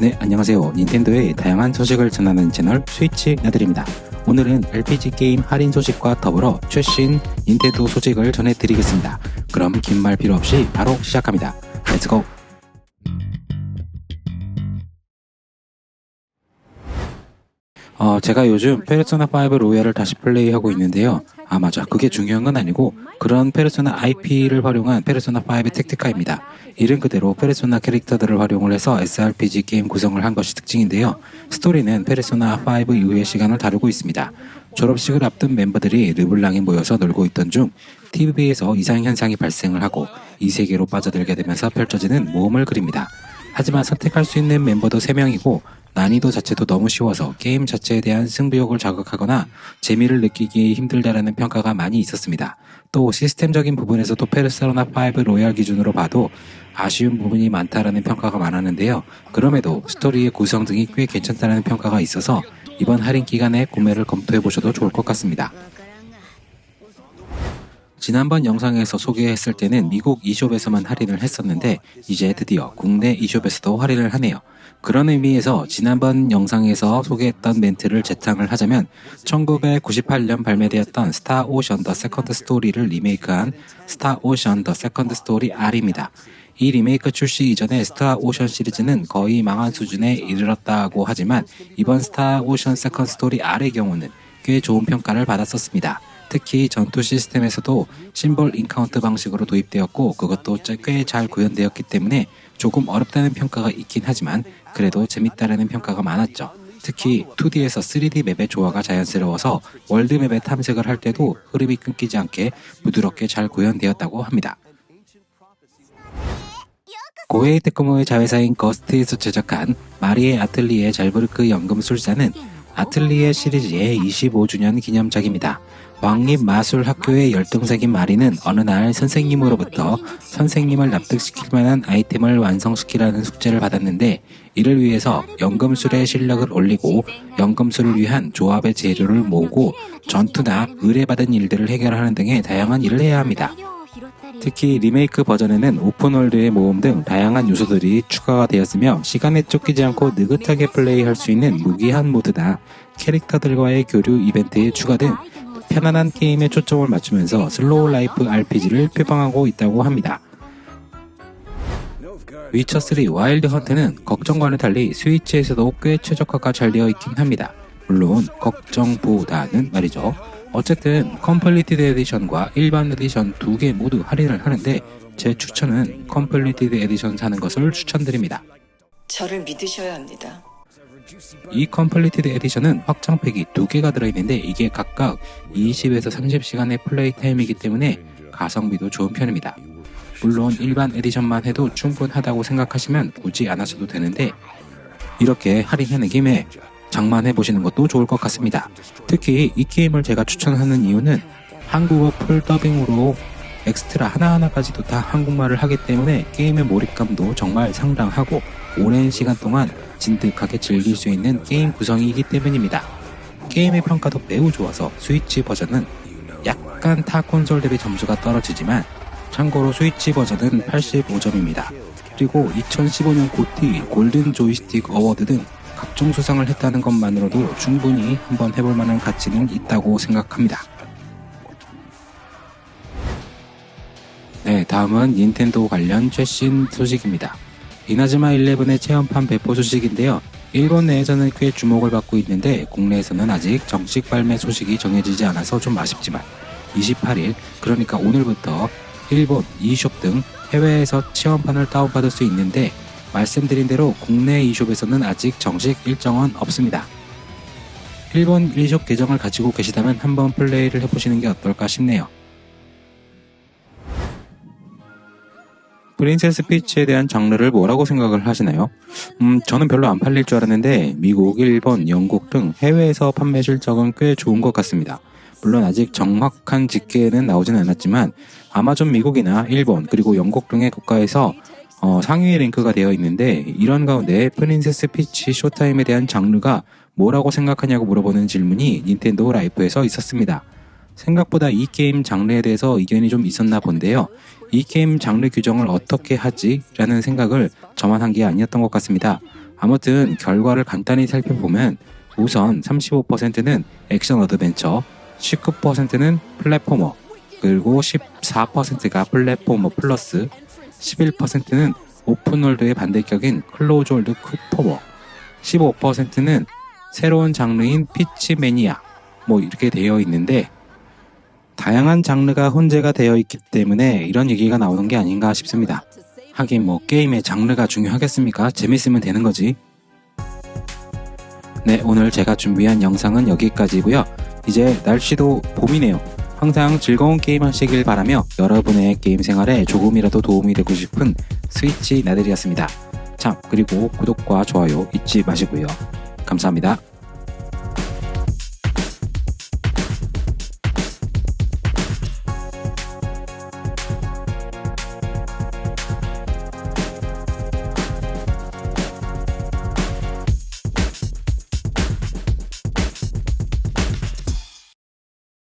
네, 안녕하세요. 닌텐도의 다양한 소식을 전하는 채널 스위치 나들입니다. 오늘은 RPG 게임 할인 소식과 더불어 최신 닌텐도 소식을 전해드리겠습니다. 그럼 긴 말 필요 없이 바로 시작합니다. 렛츠고! 어, 제가 요즘 페르소나 5 로얄을 다시 플레이하고 있는데요. 아, 맞아. 그게 중요한 건 아니고 그런 페르소나 IP를 활용한 페르소나 5 택티카입니다. 이름 그대로 페르소나 캐릭터들을 활용을 해서 SRPG 게임 구성을 한 것이 특징인데요. 스토리는 페르소나 5 이후의 시간을 다루고 있습니다. 졸업식을 앞둔 멤버들이 르블랑에 모여서 놀고 있던 중 TV에서 이상 현상이 발생을 하고 이 세계로 빠져들게 되면서 펼쳐지는 모험을 그립니다. 하지만 선택할 수 있는 멤버도 3명이고 난이도 자체도 너무 쉬워서 게임 자체에 대한 승부욕을 자극하거나 재미를 느끼기 힘들다라는 평가가 많이 있었습니다. 또 시스템적인 부분에서도 페르소나 5 로얄 기준으로 봐도 아쉬운 부분이 많다라는 평가가 많았는데요. 그럼에도 스토리의 구성 등이 꽤 괜찮다는 평가가 있어서 이번 할인 기간에 구매를 검토해 보셔도 좋을 것 같습니다. 지난번 영상에서 소개했을 때는 미국 e숍에서만 할인을 했었는데 이제 드디어 국내 e숍에서도 할인을 하네요. 그런 의미에서 지난번 영상에서 소개했던 멘트를 재탕을 하자면 1998년 발매되었던 스타 오션 더 세컨드 스토리를 리메이크한 스타 오션 더 세컨드 스토리 R입니다. 이 리메이크 출시 이전에 스타 오션 시리즈는 거의 망한 수준에 이르렀다고 하지만 이번 스타 오션 세컨드 스토리 R의 경우는 꽤 좋은 평가를 받았었습니다. 특히 전투 시스템에서도 심벌 인카운트 방식으로 도입되었고 그것도 꽤 잘 구현되었기 때문에 조금 어렵다는 평가가 있긴 하지만 그래도 재밌다라는 평가가 많았죠. 특히 2D에서 3D 맵의 조화가 자연스러워서 월드맵에 탐색을 할 때도 흐름이 끊기지 않게 부드럽게 잘 구현되었다고 합니다. 고에이 테크모의 자회사인 거스트에서 제작한 마리의 아틀리에 잘부르크 연금술사는 아틀리에 시리즈의 25주년 기념작입니다. 왕립 마술학교의 열등생인 마리는 어느 날 선생님으로부터 선생님을 납득시킬 만한 아이템을 완성시키라는 숙제를 받았는데 이를 위해서 연금술의 실력을 올리고 연금술을 위한 조합의 재료를 모으고 전투나 의뢰받은 일들을 해결하는 등의 다양한 일을 해야 합니다. 특히 리메이크 버전에는 오픈월드의 모험 등 다양한 요소들이 추가가 되었으며 시간에 쫓기지 않고 느긋하게 플레이할 수 있는 무기한 모드나 캐릭터들과의 교류 이벤트의 추가 등 편안한 게임에 초점을 맞추면서 슬로우 라이프 RPG를 표방하고 있다고 합니다. 위쳐3 와일드 헌트는 걱정과는 달리 스위치에서도 꽤 최적화가 잘 되어 있긴 합니다. 물론 걱정보다는 말이죠. 어쨌든 컴플리티드 에디션과 일반 에디션 두 개 모두 할인을 하는데 제 추천은 컴플리티드 에디션 사는 것을 추천드립니다. 저를 믿으셔야 합니다. 이 컴플리티드 에디션은 확장팩이 두 개가 들어있는데 이게 각각 20에서 30시간의 플레이 타임이기 때문에 가성비도 좋은 편입니다. 물론 일반 에디션만 해도 충분하다고 생각하시면 굳이 안 하셔도 되는데 이렇게 할인하는 김에 장만해 보시는 것도 좋을 것 같습니다. 특히 이 게임을 제가 추천하는 이유는 한국어 풀 더빙으로 엑스트라 하나하나까지도 다 한국말을 하기 때문에 게임의 몰입감도 정말 상당하고 오랜 시간 동안 진득하게 즐길 수 있는 게임 구성이기 때문입니다. 게임의 평가도 매우 좋아서 스위치 버전은 약간 타 콘솔 대비 점수가 떨어지지만 참고로 스위치 버전은 85점입니다. 그리고 2015년 고티 골든 조이스틱 어워드 등 각종 수상을 했다는 것만으로도 충분히 한번 해볼 만한 가치는 있다고 생각합니다. 네, 다음은 닌텐도 관련 최신 소식입니다. 이나즈마 11의 체험판 배포 소식인데요. 일본 내에서는 꽤 주목을 받고 있는데 국내에서는 아직 정식 발매 소식이 정해지지 않아서 좀 아쉽지만 28일 그러니까 오늘부터 일본, e숍 등 해외에서 체험판을 다운받을 수 있는데 말씀드린 대로 국내 e숍에서는 아직 정식 일정은 없습니다. 일본 e숍 계정을 가지고 계시다면 한번 플레이를 해보시는 게 어떨까 싶네요. 프린세스 피치에 대한 장르를 뭐라고 생각을 하시나요? 음, 저는 별로 안 팔릴 줄 알았는데 미국, 일본, 영국 등 해외에서 판매 실적은 꽤 좋은 것 같습니다. 물론 아직 정확한 집계는 나오진 않았지만 아마존 미국이나 일본 그리고 영국 등의 국가에서 어, 상위 랭크가 되어 있는데 이런 가운데 프린세스 피치 쇼타임에 대한 장르가 뭐라고 생각하냐고 물어보는 질문이 닌텐도 라이프에서 있었습니다. 생각보다 이 게임 장르에 대해서 의견이 좀 있었나 본데요. 이 게임 장르 규정을 어떻게 하지? 라는 생각을 저만 한 게 아니었던 것 같습니다. 아무튼 결과를 간단히 살펴보면 우선 35%는 액션 어드벤처, 19%는 플랫포머, 그리고 14%가 플랫포머 플러스, 11%는 오픈월드의 반대격인 클로즈월드 쿠퍼머, 15%는 새로운 장르인 피치 매니아, 뭐 이렇게 되어 있는데 다양한 장르가 혼재가 되어 있기 때문에 이런 얘기가 나오는 게 아닌가 싶습니다. 하긴 뭐 게임의 장르가 중요하겠습니까? 재밌으면 되는 거지. 네, 오늘 제가 준비한 영상은 여기까지고요. 이제 날씨도 봄이네요. 항상 즐거운 게임 하시길 바라며 여러분의 게임 생활에 조금이라도 도움이 되고 싶은 스위치 나들이었습니다. 참, 그리고 구독과 좋아요 잊지 마시고요. 감사합니다.